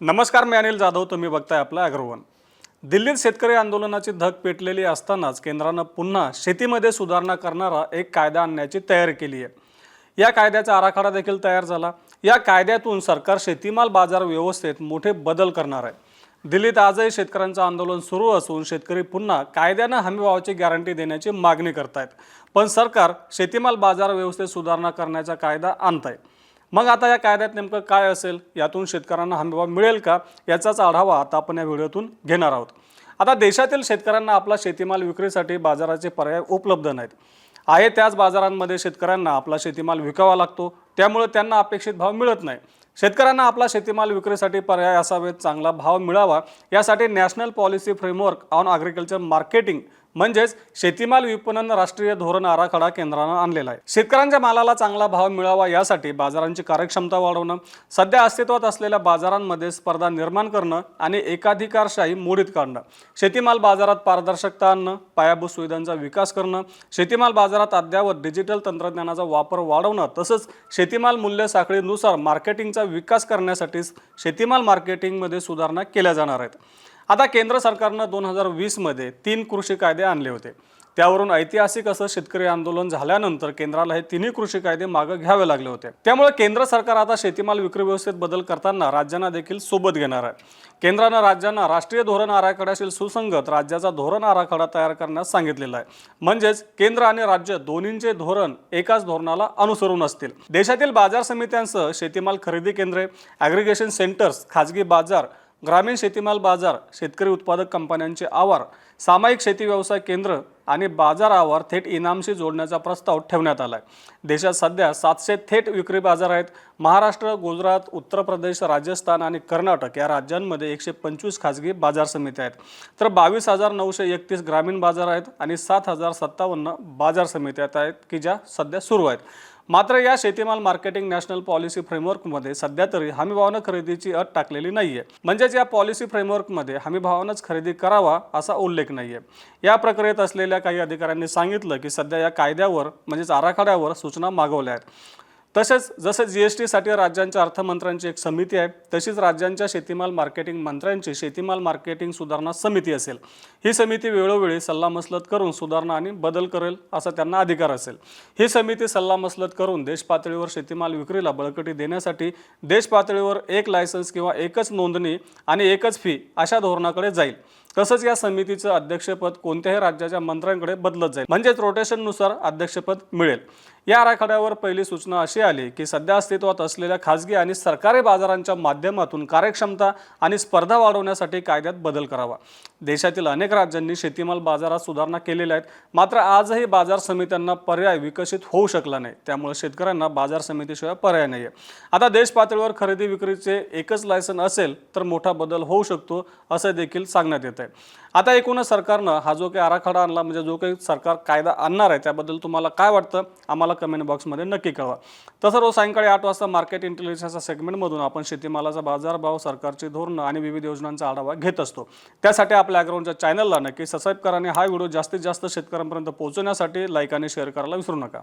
नमस्कार मी अनिल जाधव. तुम्ही बघताय आपलं अग्रवन. दिल्लीत शेतकरी आंदोलनाची धग पेटलेली असतानाच केंद्रानं पुन्हा शेतीमध्ये सुधारणा करणारा एक कायदा आणण्याची तयारी केली आहे. या कायद्याचा आराखडा देखील तयार झाला. या कायद्यातून सरकार शेतीमाल बाजार व्यवस्थेत मोठे बदल करणार आहे. दिल्लीत आजही शेतकऱ्यांचं आंदोलन सुरू असून शेतकरी पुन्हा कायद्यानं हमीभावाची गॅरंटी देण्याची मागणी करतायत. पण सरकार शेतीमाल बाजार व्यवस्थेत सुधारणा करण्याचा कायदा आणत आहे मग आता या कायद्यात नेमकं काय असेल? यातून शेतकऱ्यांना हमीभाव मिळेल का? याचाच आढावा आता आपण या व्हिडिओतून घेणार आहोत. आता देशातील शेतकऱ्यांना आपला शेतीमाल विक्रीसाठी बाजाराचे पर्याय उपलब्ध नाहीत. आहे त्याच बाजारांमध्ये शेतकऱ्यांना आपला शेतीमाल विकावा लागतो. त्यामुळे त्यांना अपेक्षित भाव मिळत नाही. शेतकऱ्यांना आपला शेतीमाल विक्रीसाठी पर्याय असावेत चांगला भाव मिळावा. यासाठी national policy framework on agriculture marketing म्हणजेच शेतीमाल विपणन राष्ट्रीय धोरण आराखडा केंद्रानं आणलेला आहे. शेतकऱ्यांच्या मालाला चांगला भाव मिळावा यासाठी बाजारांची कार्यक्षमता वाढवणं सध्या अस्तित्वात असलेल्या बाजारांमध्ये स्पर्धा निर्माण करणं आणि एकाधिकारशाही मोडीत काढणं शेतीमाल बाजारात पारदर्शकता आणणं पायाभूत सुविधांचा विकास करणं शेतीमाल बाजारात अद्ययावत डिजिटल तंत्रज्ञानाचा वापर वाढवणं तसंच शेतीमाल मूल्य साखळीनुसार मार्केटिंगचा विकास करण्यासाठी शेतीमाल मार्केटिंगमध्ये सुधारणा केल्या जाणार आहेत. आता केंद्र सरकारनं दोन हजार वीसमध्ये तीन कृषी कायदे आणले होते. त्यावरून ऐतिहासिक असं शेतकरी आंदोलन झाल्यानंतर केंद्राला हे तिन्ही कृषी कायदे मागं घ्यावे लागले होते. त्यामुळे केंद्र सरकार आता शेतीमाल विक्री व्यवस्थेत बदल करताना राज्यांना देखील सोबत घेणार आहे. केंद्रानं राज्यांना राष्ट्रीय धोरण आराखड्याशी सुसंगत राज्याचा धोरण आराखडा तयार करण्यास सांगितलेला आहे. म्हणजेच केंद्र आणि राज्य दोन्हींचे धोरण एकाच धोरणाला अनुसरून असतील. देशातील बाजार समित्यांसह शेतीमाल खरेदी केंद्रे ॲग्रिगेशन सेंटर्स खाजगी बाजार ग्रामीण शेतीमाल बाजार शेतकरी उत्पादक कंपन्यांचे आवार सामायिक शेती व्यवसाय केंद्र आणि बाजार आवार थेट इनामशी जोडण्याचा प्रस्ताव ठेवण्यात आला आहे देशात सध्या सातशे थेट विक्री बाजार आहेत. महाराष्ट्र गुजरात उत्तर प्रदेश राजस्थान आणि कर्नाटक या राज्यांमध्ये एकशे पंचवीस खाजगी बाजार समित्या आहेत. तर बावीस हजार नऊशे एकतीस ग्रामीण बाजार आहेत आणि सात हजार सत्तावन्न बाजार समित्या आहेत की ज्या सध्या सुरू आहेत. मात्र या शेतीमाल मार्केटिंग नॅशनल पॉलिसी फ्रेमवर्कमध्ये सध्या तरी हमीभावानं खरेदीची अट टाकलेली नाहीये. म्हणजेच या पॉलिसी फ्रेमवर्कमध्ये हमीभावानंच खरेदी करावा असा उल्लेख नाहीये. या प्रक्रियेत असलेल्या काही अधिकाऱ्यांनी सांगितलं की सध्या या कायद्यावर म्हणजेच आराखड्यावर सूचना मागवल्या आहेत. तसेच जसे जी एस टीसाठी राज्यांच्या अर्थमंत्र्यांची एक समिती आहे तशीच राज्यांच्या शेतीमाल मार्केटिंग मंत्र्यांची शेतीमाल मार्केटिंग सुधारणा समिती असेल. ही समिती वेळोवेळी सल्लामसलत करून सुधारणा आणि बदल करेल असा त्यांना अधिकार असेल. ही समिती सल्लामसलत करून देश पातळीवर शेतीमाल विक्रीला बळकटी देण्यासाठी देश पातळीवर एक लायसन्स किंवा एकच नोंदणी आणि एकच फी अशा धोरणाकडे जाईल. तसंच या समितीचं अध्यक्षपद कोणत्याही राज्याच्या मंत्र्यांकडे बदलत जाईल. म्हणजेच रोटेशननुसार अध्यक्षपद मिळेल. या आराखड्यावर पहिली सूचना अशी आली की सध्या अस्तित्वात असलेल्या खाजगी आणि सरकारी बाजारांच्या माध्यमातून कार्यक्षमता आणि स्पर्धा वाढवण्यासाठी कायद्यात बदल करावा. देशातील अनेक राज्यांनी शेतीमाल बाजारात सुधारणा केलेल्या आहेत. मात्र आजही बाजार समित्यांना पर्याय विकसित होऊ शकला नाही. त्यामुळे शेतकऱ्यांना बाजार समितीशिवाय पर्याय नाही आहे आता देश पातळीवर खरेदी विक्रीचे एकच लायसन असेल तर मोठा बदल होऊ शकतो असं देखील सांगण्यात येत आहे आता एकूणच सरकारनं हा जो काही आराखडा आणला म्हणजे जो काही सरकार कायदा आणणार आहे त्याबद्दल तुम्हाला काय वाटतं? आम्हाला कमेंट बॉक्समध्ये नक्की कळवा. तसं रोज सायंकाळी आठ वाजता मार्केट इंटेलिजन्सच्या सेगमेंटमधून आपण शेतीमालाचा बाजारभाव सरकारची धोरणं आणि विविध योजनांचा आढावा घेत असतो. त्यासाठी आपल्या अग्राउंडच्या चॅनलला नक्की सबस्क्राईब करा आणि हा व्हिडिओ जास्तीत जास्त शेतकऱ्यांपर्यंत पोहोचवण्यासाठी लाईक आणि शेअर करायला विसरू नका.